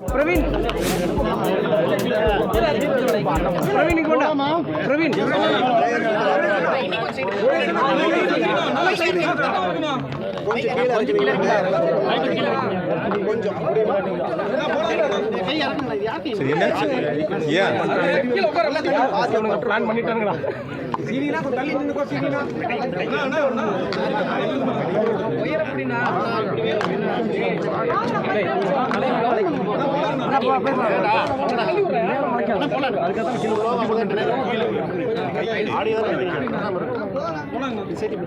பிரவீன். பிரவீன் இங்க வாடா. சரி என்னாச்சு ஏன் பிளான் சீனினா தள்ளி நின்னுக்கோ சீனினா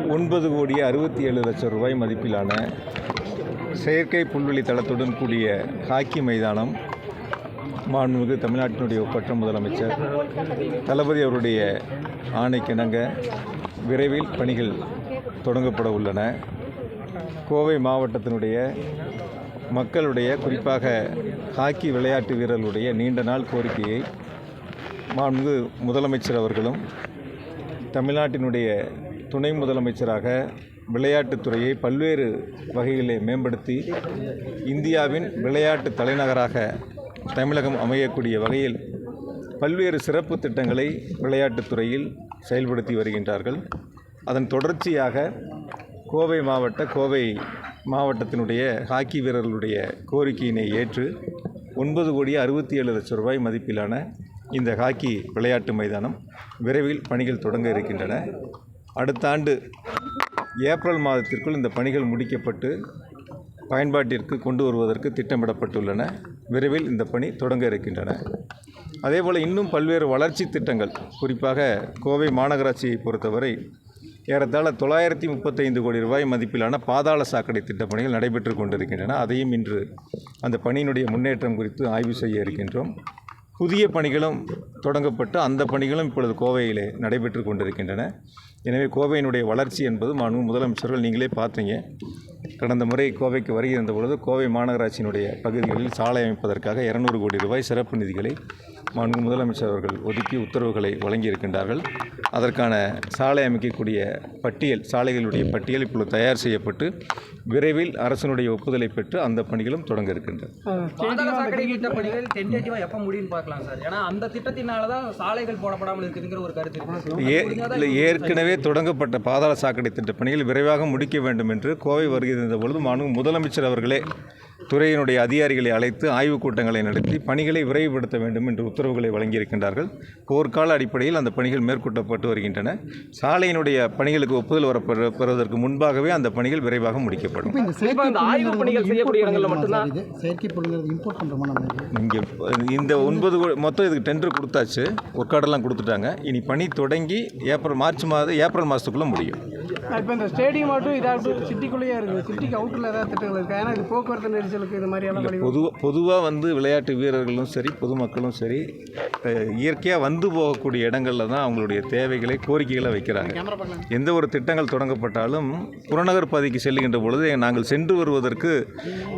ஒன்பது கோடி அறுபத்தி ஏழு லட்சம் ரூபாய் மதிப்பிலான செயற்கை புல்வெளி தளத்துடன் கூடிய ஹாக்கி மைதானம் மாண்புமிகு தமிழ்நாட்டினுடைய ஒப்பற்ற முதலமைச்சர் தளபதி அவருடைய ஆணைக்கிணங்க விரைவில் பணிகள் தொடங்கப்பட உள்ளன. கோவை மாவட்டத்தினுடைய மக்களுடைய குறிப்பாக ஹாக்கி விளையாட்டு வீரர்களுடைய நீண்ட நாள் கோரிக்கையை மாண்புமிகு முதலமைச்சர் அவர்களும் தமிழ்நாட்டினுடைய துணை முதலமைச்சராக விளையாட்டுத்துறையை பல்வேறு வகைகளை மேம்படுத்தி இந்தியாவின் விளையாட்டு தலைநகராக தமிழகம் அமையக்கூடிய வகையில் பல்வேறு சிறப்பு திட்டங்களை விளையாட்டுத்துறையில் செயல்படுத்தி வருகின்றார்கள். அதன் தொடர்ச்சியாக கோவை மாவட்ட கோவை மாவட்டத்தினுடைய ஹாக்கி வீரர்களுடைய கோரிக்கையினை ஏற்று ஒன்பது கோடி அறுபத்தி ஏழு லட்சம் ரூபாய் மதிப்பிலான இந்த ஹாக்கி விளையாட்டு மைதானம் விரைவில் பணிகள் தொடங்க இருக்கின்றன. அடுத்த ஆண்டு ஏப்ரல் மாதத்திற்குள் இந்த பணிகள் முடிக்கப்பட்டு பயன்பாட்டிற்கு கொண்டு வருவதற்கு திட்டமிடப்பட்டுள்ளன. விரைவில் இந்த பணி தொடங்க இருக்கின்றன. அதேபோல் இன்னும் பல்வேறு வளர்ச்சி திட்டங்கள் குறிப்பாக கோவை மாநகராட்சியை பொறுத்தவரை ஏறத்தாழ தொள்ளாயிரத்தி முப்பத்தைந்து கோடி ரூபாய் மதிப்பிலான பாதாள சாக்கடை திட்டப் பணிகள் நடைபெற்று கொண்டிருக்கின்றன. அதையும் இன்று அந்த பணியினுடைய முன்னேற்றம் குறித்து ஆய்வு செய்ய இருக்கின்றோம். புதிய பணிகளும் தொடங்கப்பட்டு அந்த பணிகளும் இப்பொழுது கோவையிலே நடைபெற்று கொண்டிருக்கின்றன. எனவே கோவையினுடைய வளர்ச்சி என்பது மாண்பு முதலமைச்சர்கள் நீங்களே பார்த்தீங்க. கடந்த முறை கோவைக்கு வருகின்ற பொழுது கோவை மாநகராட்சியினுடைய பகுதிகளில் சாலை அமைப்பதற்காக இரநூறு கோடி ரூபாய் சிறப்பு நிதிகளை மாண்பு முதலமைச்சர் அவர்கள் ஒதுக்கி உத்தரவுகளை வழங்கியிருக்கின்றார்கள். அதற்கான சாலை அமைக்கக்கூடிய பட்டியல் சாலைகளுடைய பட்டியல் இப்பொழுது தயார் செய்யப்பட்டு விரைவில் அரசனுடைய ஒப்புதலை பெற்று அந்த பணிகளும் தொடங்க இருக்கின்றன. பாதாள சாக்கடை திட்ட பணிகள்? டென்டேட்டிவா எப்ப முடியும்னு பார்க்கலாம் சார். ஏன்னா அந்த திட்டத்தினால தான் சாலைகள் போடப்படாமல் இருக்குதுங்கிற ஒரு கருத்து இருக்கு ஏ இல்லை ஏற்கனவே தொடங்கப்பட்ட பாதாள சாக்கடை திட்ட பணிகள் விரைவாக முடிக்க வேண்டும் என்று கோவை இருந்த பொழுது மாண்பு முதலமைச்சர் அவர்களே துறையினுடைய அதிகாரிகளை அழைத்து ஆய்வுக் கூட்டங்களை நடத்தி பணிகளை விரைவுபடுத்த வேண்டும் என்று உத்தரவுகளை வழங்கியிருக்கின்றார்கள். போர்க்கால அடிப்படையில் அந்த பணிகள் மேற்கொள்ளப்பட்டு வருகின்றன. சாலையினுடைய பணிகளுக்கு ஒப்புதல் வரப்பெற பெறுவதற்கு முன்பாகவே அந்த பணிகள் விரைவாக முடிக்கப்படும். இந்த செயற்கை இந்த ஆய்வு பணிகள் செய்யக்கூடிய இடங்கள்ல மட்டும்தான்? இது செயற்கை பொருள்ங்கிறது இம்போர்ட் பண்ணுறோமா நம்ம இங்கே இந்த ஒன்பது கோ- மொத்தம் இதுக்கு டெண்டர் கொடுத்தாச்சு. ஒர்க் ஆர்டர்லாம் கொடுத்துட்டாங்க. இனி பணி தொடங்கி ஏப்ரல் மார்ச் மாதம் ஏப்ரல் மாதத்துக்குள்ளே முடியும். இப்போ இந்த ஸ்டேடியம் ஆகட்டும் இதாகட்டும் சிட்டிக்குள்ளேயே இருக்குது சிட்டிக்கு அவுட்டில் ஏதாவது திட்டங்கள் இருக்கா? ஏன்னா இது போக்குவரத்து நெரிசலுக்கு இது மாதிரியெல்லாம் பொதுவாக பொதுவாக வந்து விளையாட்டு வீரர்களும் சரி பொதுமக்களும் சரி இயற்கையாக வந்து போகக்கூடிய இடங்களில் தான் அவங்களுடைய தேவைகளை கோரிக்கைகளை வைக்கிறாங்க. எந்த ஒரு திட்டங்கள் தொடங்கப்பட்டாலும் புறநகர் பகுதிக்கு செல்லுகின்ற பொழுது நாங்கள் சென்று வருவதற்கு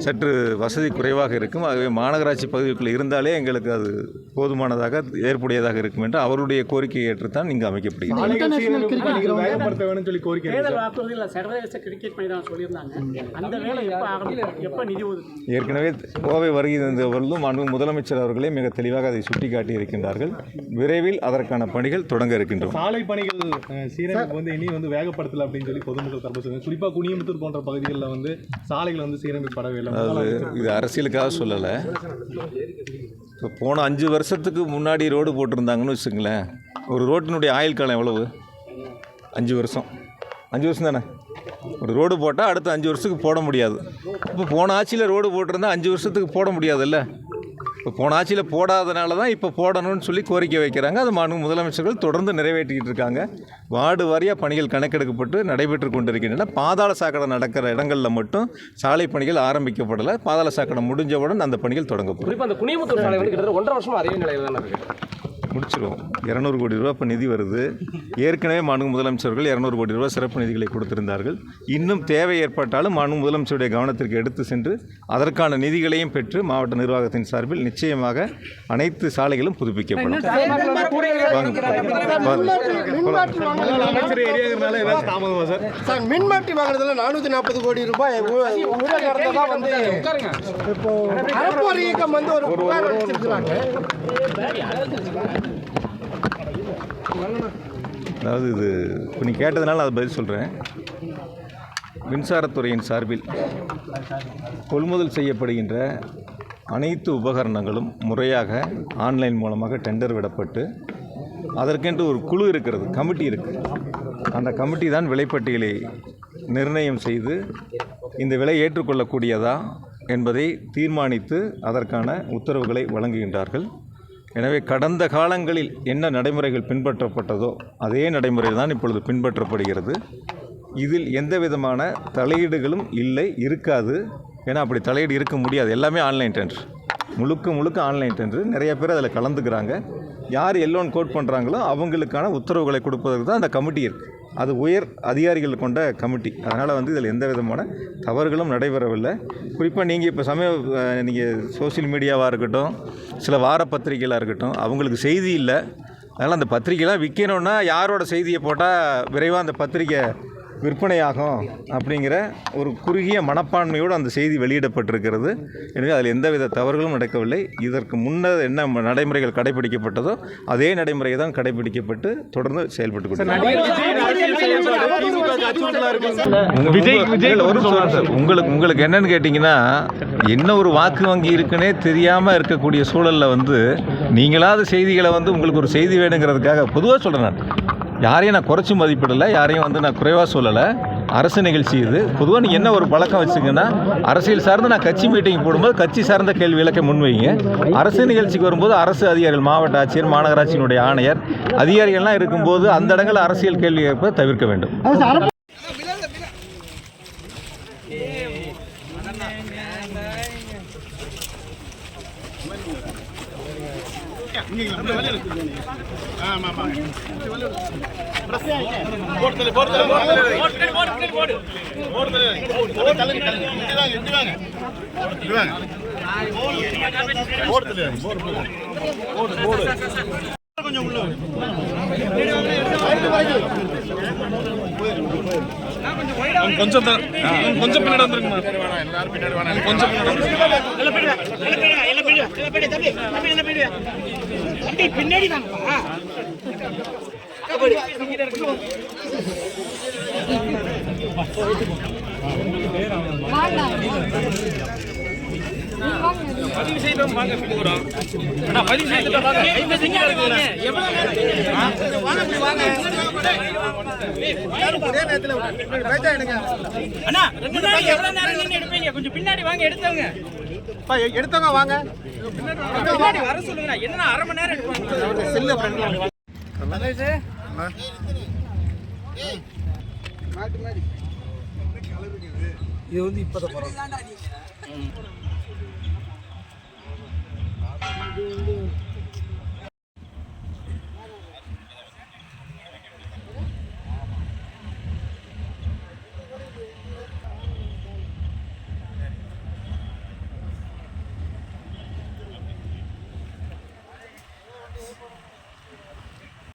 சற்று வசதி குறைவாக இருக்கும். ஆகவே மாநகராட்சி பகுதிக்குள்ளே இருந்தாலே எங்களுக்கு அது போதுமானதாக ஏற்புடையதாக இருக்கும் என்று அவருடைய கோரிக்கையை ஏற்றுத்தான் இங்கு அமைக்கப்படுகிறது. ஏற்கனவே கோவை வருகிறவர்களும் மாண்பு முதலமைச்சர் அவர்களே மிக தெளிவாக அதை சுட்டிக்காட்டி இருக்கின்றார்கள் விரைவில் அதற்கான பணிகள் தொடங்க இருக்கின்றோம். சாலை பணிகள் சீரமைப்பு வந்து இனி வந்து வேகப்படுத்தல அப்படின்னு சொல்லி பொதுமக்கள் தரப்பு சொல்லுங்க குறிப்பாக குனியமுத்தூர் போன்ற பகுதிகளில் வந்து சாலைகள் வந்து சீரமைப்படவே இல்லை. அதாவது இது அரசியலுக்காக சொல்லலை. இப்போ போன அஞ்சு வருஷத்துக்கு முன்னாடி ரோடு போட்டிருந்தாங்கன்னு வச்சுங்களேன் ஒரு ரோட்டினுடைய ஆயுள் காலம் எவ்வளவு? அஞ்சு வருஷம். அஞ்சு வருஷம் தானே? ஒரு ரோடு போட்டால் அடுத்த அஞ்சு வருஷத்துக்கு போட முடியாது. இப்போ போன ஆட்சியில் ரோடு போட்டிருந்தா அஞ்சு வருஷத்துக்கு போட முடியாதுல்ல? இப்போ போன ஆட்சியில் போடாதனால தான் இப்போ போடணும்னு சொல்லி கோரிக்கை வைக்கிறாங்க. அது மாநில முதலமைச்சர்கள் தொடர்ந்து நிறைவேற்றிக்கிட்டு இருக்காங்க. வார்டு வாரியாக பணிகள் கணக்கெடுக்கப்பட்டு நடைபெற்று கொண்டிருக்கின்றன. பாதாள சாக்கடை நடக்கிற இடங்களில் மட்டும் சாலை பணிகள் ஆரம்பிக்கப்படலை. பாதாள சாக்கடை முடிஞ்சவுடன் அந்த பணிகள் தொடங்கப்படும். அந்த சாலை வந்து கிட்டத்தட்ட ஒன்றரை வருஷமாக அதே நிலையில் தான் முடிச்சிருவோம். இரநூறு கோடி ரூபா இப்போ நிதி வருது. ஏற்கனவே மாண்பு முதலமைச்சர்கள் இரநூறு கோடி ரூபா சிறப்பு நிதிகளை கொடுத்திருந்தார்கள். இன்னும் தேவை ஏற்பட்டாலும் மாண்பு முதலமைச்சருடைய கவனத்திற்கு எடுத்து சென்று அதற்கான நிதிகளையும் பெற்று மாவட்ட நிர்வாகத்தின் சார்பில் நிச்சயமாக அனைத்து சாலைகளும் புதுப்பிக்கப்படும். சார்? மின்மாற்றி வாங்குறதுல நானூற்றி நாற்பது கோடி ரூபாய் வந்து இப்போ இயக்கம் வந்து ஒரு அதாவது இது இப்போ நீ கேட்டதுனால அதை பதில் சொல்கிறேன் மின்சாரத்துறையின் சார்பில் கொள்முதல் செய்யப்படுகின்ற அனைத்து உபகரணங்களும் முறையாக ஆன்லைன் மூலமாக டெண்டர் விடப்பட்டு அதற்கென்று ஒரு குழு இருக்கிறது கமிட்டி இருக்குது அந்த கமிட்டி தான் விலைப்பட்டியலை நிர்ணயம் செய்து இந்த விலை ஏற்றுக்கொள்ளக்கூடியதா என்பதை தீர்மானித்து அதற்கான உத்தரவுகளை வழங்குகின்றார்கள். எனவே கடந்த காலங்களில் என்ன நடைமுறைகள் பின்பற்றப்பட்டதோ அதே நடைமுறை தான் இப்பொழுது பின்பற்றப்படுகிறது. இதில் எந்த விதமான தலையீடுகளும் இல்லை இருக்காது. ஏன்னா அப்படி தலையீடு இருக்க முடியாது. எல்லாமே ஆன்லைன் டெண்டர். முழுக்க முழுக்க ஆன்லைன் டெண்டர். நிறைய பேர் அதில் கலந்துக்கிறாங்க. யார் எல்லோன் கோட் பண்ணுறாங்களோ அவங்களுக்கான உத்தரவுகளை கொடுப்பதற்கு தான் அந்த கமிட்டி இருக்குது அது உயர் அதிகாரிகள் கொண்ட கமிட்டி. அதனால் வந்து இதில் எந்த விதமான தவறுகளும் நடைபெறவில்லை. குறிப்பாக நீங்கள் இப்போ சமய நீங்கள் சோஷியல் மீடியாவாக இருக்கட்டும் சில வார பத்திரிகைகளாக இருக்கட்டும் அவங்களுக்கு செய்தி இல்லை. அதனால் அந்த பத்திரிக்கைலாம் விற்கணுன்னா யாரோட செய்தியை போட்டால் விரைவாக அந்த பத்திரிக்கை விற்பனையாகும் அப்படிங்கிற ஒரு குறுகிய மனப்பான்மையோடு அந்த செய்தி வெளியிடப்பட்டிருக்கிறது. எனவே அதில் எந்தவித தவறுகளும் நடக்கவில்லை. இதற்கு முன்னர் என்ன நடைமுறைகள் கடைபிடிக்கப்பட்டதோ அதே நடைமுறை தான் கடைபிடிக்கப்பட்டு தொடர்ந்து செயல்பட்டு உங்களுக்கு உங்களுக்கு என்னன்னு கேட்டிங்கன்னா என்ன ஒரு வாக்கு வங்கி இருக்குன்னே தெரியாமல் இருக்கக்கூடிய சூழலில் வந்து நீங்களாவது செய்திகளை வந்து உங்களுக்கு ஒரு செய்தி வேணுங்கிறதுக்காக பொதுவாக சொல்கிறேன் நான். யாரையும் நான் குறைச்சி மதிப்பிடலை யாரையும் வந்து நான் குறைவாக சொல்லலை. அரசு நிகழ்ச்சி இது. பொதுவாக நீங்கள் என்ன ஒரு பழக்கம் வச்சுக்கன்னா அரசியல் சார்ந்து நான் கட்சி மீட்டிங் போடும்போது கட்சி சார்ந்த கேள்வி விளக்க முன்வைங்க. அரசு நிகழ்ச்சிக்கு வரும்போது அரசு அதிகாரிகள் மாவட்ட ஆட்சியர் மாநகராட்சியினுடைய ஆணையர் அதிகாரிகள்லாம் இருக்கும்போது அந்த இடங்களில் அரசியல் கேள்வி கேட்பதை தவிர்க்க வேண்டும். கொஞ்சம் தான். கொஞ்சம் பின்னாடி வந்துருங்க கொஞ்சம் பின்னாடி தம்பி பின்னாடி தாங்கப்பா பதிவு செய்தோம் வாங்க போகிறோம் அண்ணா பதிவு செய்துட்டு வாங்க இந்த திங்க இருக்குங்க எவ்வளவு நேரம் வாங்க போய் வாங்க ஒரே நேரத்துல எடுங்க அண்ணா முன்னாடி நாளைக்கு எவ்வளவு நேரம் நீங்க எடுப்பீங்க? கொஞ்சம் பின்னாடி வாங்க எடுத்தவங்க எடுத்தவங்க வாங்க. வர சொல்லுங்க என்ன அரை மணி நேரம் எடுப்பாங்க செல்லு இது வந்து இப்போதான் படம் இது வந்து